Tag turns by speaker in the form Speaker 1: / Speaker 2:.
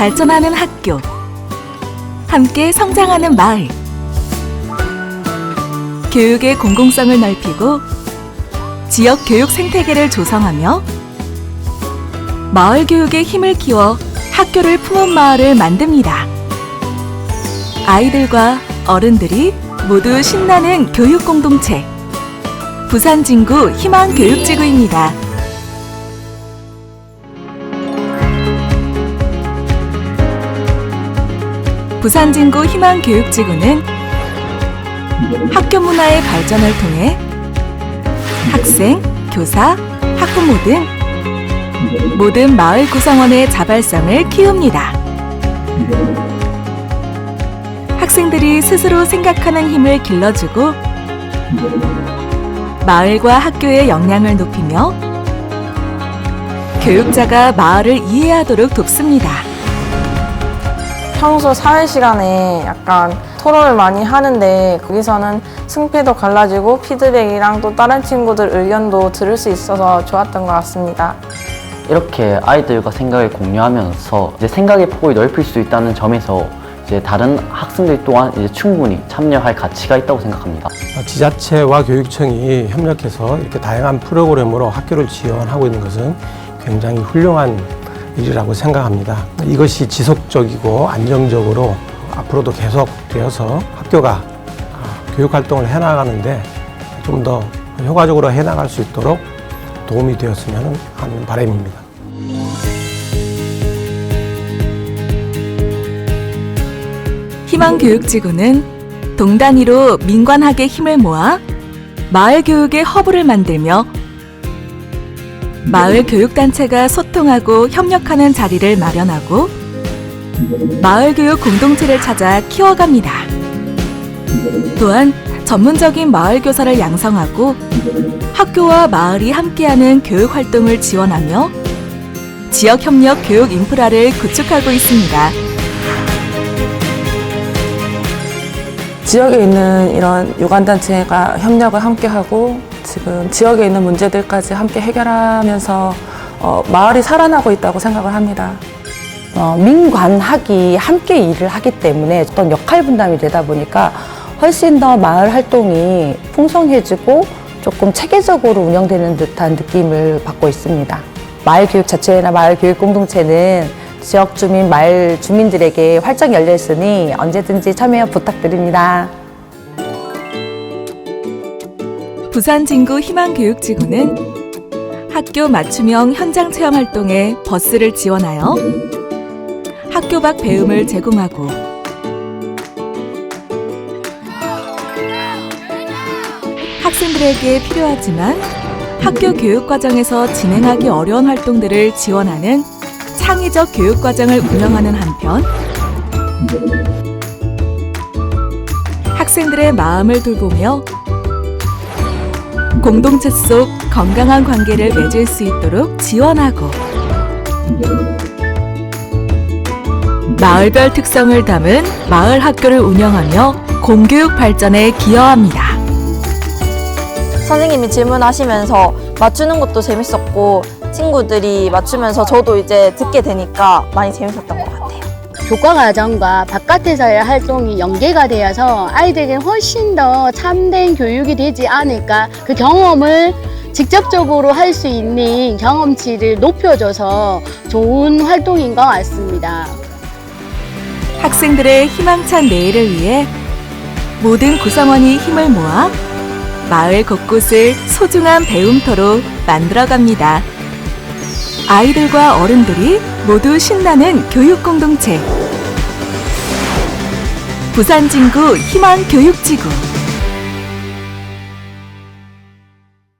Speaker 1: 발전하는 학교. 함께 성장하는 마을. 교육의 공공성을 넓히고 지역 교육 생태계를 조성하며 마을 교육의 힘을 키워 학교를 품은 마을을 만듭니다. 아이들과 어른들이 모두 신나는 교육 공동체. 부산 진구 희망 교육지구입니다. 부산 진구 희망 교육지구는 학교 문화의 발전을 통해 학생, 교사, 학부모 등 모든 마을 구성원의 자발성을 키웁니다. 학생들이 스스로 생각하는 힘을 길러주고 마을과 학교의 역량을 높이며 교육자가 마을을 이해하도록 돕습니다.
Speaker 2: 평소 사회 시간에 약간 토론을 많이 하는데 거기서는 승패도 갈라지고 피드백이랑 또 다른 친구들 의견도 들을 수 있어서 좋았던 것 같습니다.
Speaker 3: 이렇게 아이들과 생각을 공유하면서 이제 생각의 폭을 넓힐 수 있다는 점에서 이제 다른 학생들 또한 이제 충분히 참여할 가치가 있다고 생각합니다.
Speaker 4: 지자체와 교육청이 협력해서 이렇게 다양한 프로그램으로 학교를 지원하고 있는 것은 굉장히 훌륭한 일이라고 생각합니다. 이것이 지속적이고 안정적으로 앞으로도 계속 되어서 학교가 아, 교육 활동을 해나가는데 좀 더 효과적으로 해나갈 수 있도록 도움이 되었으면 하는 바람입니다.
Speaker 1: 희망교육지구는 동단위로 민관학의 힘을 모아 마을 교육의 허브를 만들며 마을 교육단체가 소통하고 협력하는 자리를 마련하고 마을 교육 공동체를 찾아 키워갑니다. 또한 전문적인 마을 교사를 양성하고 학교와 마을이 함께하는 교육 활동을 지원하며 지역 협력 교육 인프라를 구축하고 있습니다.
Speaker 2: 지역에 있는 이런 유관단체가 협력을 함께 하고 지금 지역에 있는 문제들까지 함께 해결하면서 어, 마을이 살아나고 있다고 생각을 합니다.
Speaker 5: 어, 민관학이 함께 일을 하기 때문에 어떤 역할 분담이 되다 보니까 훨씬 더 마을 활동이 풍성해지고 조금 체계적으로 운영되는 듯한 느낌을 받고 있습니다. 마을 교육 자체나 마을 교육 공동체는 지역 주민, 마을 주민들에게 활짝 열려 있으니 언제든지 참여 부탁드립니다.
Speaker 1: 부산 진구 희망교육지구는 학교 맞춤형 현장 체험 활동에 버스를 지원하여 학교 밖 배움을 제공하고 학생들에게 필요하지만 학교 교육 과정에서 진행하기 어려운 활동들을 지원하는 창의적 교육 과정을 운영하는 한편 학생들의 마음을 돌보며 공동체 속 건강한 관계를 맺을 수 있도록 지원하고 마을별 특성을 담은 마을 학교를 운영하며 공교육 발전에 기여합니다.
Speaker 6: 선생님이 질문하시면서 맞추는 것도 재밌었고 친구들이 맞추면서 저도 이제 듣게 되니까 많이 재밌었던 것 같아요.
Speaker 7: 교과 과정과 바깥에서의 활동이 연계가 되어서 아이들에게는 훨씬 더 참된 교육이 되지 않을까 그 경험을 직접적으로 할 수 있는 경험치를 높여줘서 좋은 활동인 것 같습니다.
Speaker 1: 학생들의 희망찬 내일을 위해 모든 구성원이 힘을 모아 마을 곳곳을 소중한 배움터로 만들어갑니다. 아이들과 어른들이 모두 신나는 교육 공동체. 부산 진구 희망 교육지구.